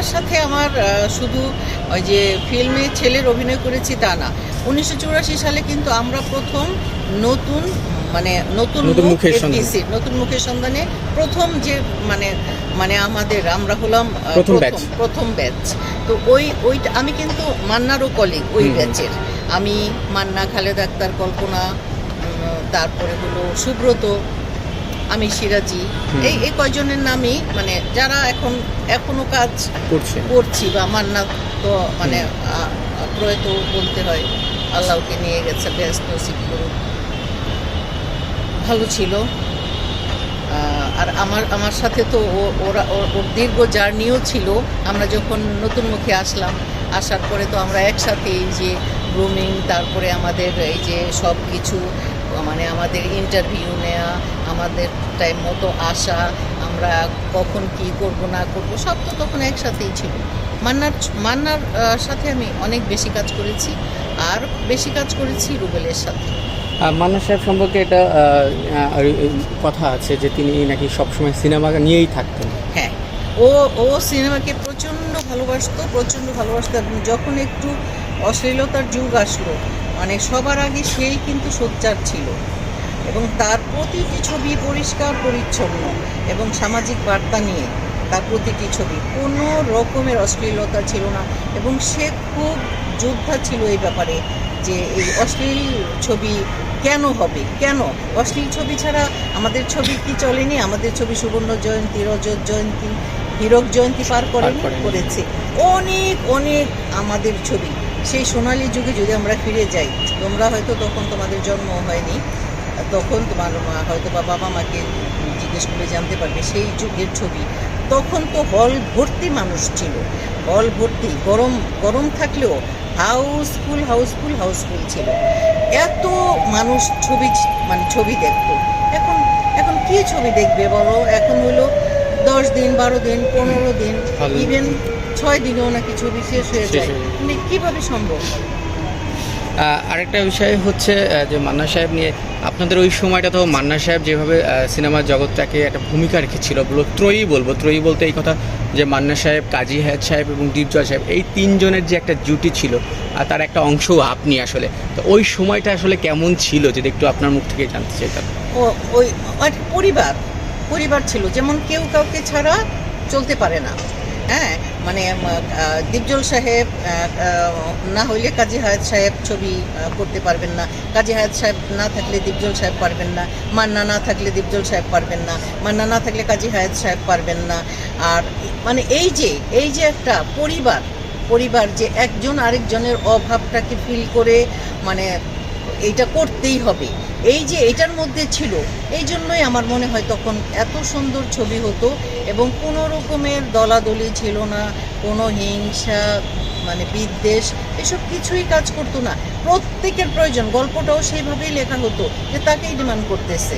মান্নার সাথে আমার শুধু ওই যে ফিল্মে ছেলের অভিনয় করেছি তা না। উনিশশো চুরাশি সালে কিন্তু আমরা প্রথম নতুন মানে নতুন নতুন মুখ মুখের সন্ধান। নতুন মুখের সন্ধানে প্রথম যে মানে মানে আমাদের আমরা হলাম প্রথম ব্যাচ। তো ওই ওইটা আমি কিন্তু মান্নারও কলিগ ওই ব্যাচের। আমি মান্না খালেদ আক্তার কল্পনা তারপরে হলো সুব্রত আমি সিরাজি। এই এই কয়জনের নামই মানে যারা এখন এখনও কাজ করছে। করছি বা মান্না তো মানে প্রয়াত বলতে হয় আল্লাহকে নিয়ে গেছে ব্যস্ত করুক। ভালো ছিল। আর আমার আমার সাথে তো ওর- ওর দীর্ঘ জার্নিও ছিল। আমরা যখন নতুন মুখে আসলাম আসার পরে তো আমরা একসাথে এই যে গ্রুমিং তারপরে আমাদের এই যে সব কিছু মানে আমাদের ইন্টারভিউ নেওয়া আমাদের টাইম মতো আসা আমরা কখন কি করব না করব সব তো তখন একসাথেই ছিল। মান্নার মান্নার সাথে আমি অনেক বেশি কাজ করেছি আর বেশি কাজ করেছি রুবেলের সাথে। মান্না সাহেব সম্পর্কে এটা কথা আছে যে তিনি নাকি সবসময় সিনেমা নিয়েই থাকতেন। হ্যাঁ ও ও সিনেমাকে প্রচণ্ড ভালোবাসতো প্রচণ্ড ভালোবাসতো যখন একটু অশ্লীলতার যুগ আসলো মানে সবার আগে সেই কিন্তু সোচ্চার ছিল। এবং তার প্রতিটি ছবি পরিষ্কার পরিচ্ছন্ন এবং সামাজিক বার্তা নিয়ে তার প্রতিটি ছবি। কোনো রকমের অশ্লীলতা ছিল না এবং সে খুব যোদ্ধা ছিল এই ব্যাপারে যে এই অশ্লীল ছবি কেন হবে? কেন? অশ্লীল ছবি ছাড়া আমাদের ছবি কি চলেনি? আমাদের ছবি সুবর্ণ জয়ন্তী রজত জয়ন্তী হীরক জয়ন্তী পার করেনি পার করেনি। করেছে। অনেক অনেক আমাদের ছবি। সেই সোনালী যুগে যদি আমরা ফিরে যাই তোমরা হয়তো তখন তোমাদের জন্ম হয়নি তখন তোমার মা হয়তো বা বাবা মাকে জিজ্ঞেস করে জানতে পারবে সেই যুগের ছবি। তখন তো হল ভর্তি মানুষ ছিল। হল ভর্তি গরম গরম থাকলেও হাউসফুল হাউসফুল হাউসফুল ছিল। এত মানুষ ছবি মানে ছবি দেখতো। এখন এখন কি ছবি দেখবে বলো? এখন হলো দশ দিন বারো দিন পনেরো দিন ইভেন ছয় দিনেও নাকি ছবি শেষ হয়ে যায়। মানে কীভাবে সম্ভব? আরেকটা বিষয় হচ্ছে যে মান্না সাহেব নিয়ে আপনাদের ওই সময়টা তো মান্না সাহেব যেভাবে সিনেমার জগৎটাকে একটা ভূমিকা রেখেছিল বলো ত্রয়ী বলব ত্রয়ী বলতে এই কথা যে মান্না সাহেব কাজী হায়াত সাহেব এবং দীপজয় সাহেব এই তিনজনের যে একটা জুটি ছিল আর তার একটা অংশ আপনি আসলে। তো ওই সময়টা আসলে কেমন ছিল যদি একটু আপনার মুখ থেকে জানতে চাইতাম। ও ওই আর পরিবার পরিবার ছিল যেমন কেউ কাউকে ছাড়া চলতে পারে না। হ্যাঁ মানে উম, দীপজল সাহেব না হইলে কাজী হায়াত সাহেব ছবি করতে পারবেন না। কাজী হায়াত সাহেব না থাকলে দীপজল সাহেব পারবেন না। মান্না না থাকলে দীপজল সাহেব পারবেন না। মান্না না থাকলে কাজী হায়াত সাহেব পারবেন না। আর মানে এই যে এই যে একটা পরিবার পরিবার যে একজন আরেকজনের অভাবটাকে ফিল করে মানে এইটা করতেই হবে। এই যে এটার মধ্যে ছিল, এই জন্যই আমার মনে হয় তখন এত সুন্দর ছবি হতো এবং কোনো রকমের দলাদলি ছিল না, কোনো হিংসা মানে বিদ্বেষ, এসব কিছুই কাজ করতো না। প্রত্যেকের প্রয়োজন, গল্পটাও সেইভাবেই লেখা হতো যে তাকেই ডিমান্ড করতেছে।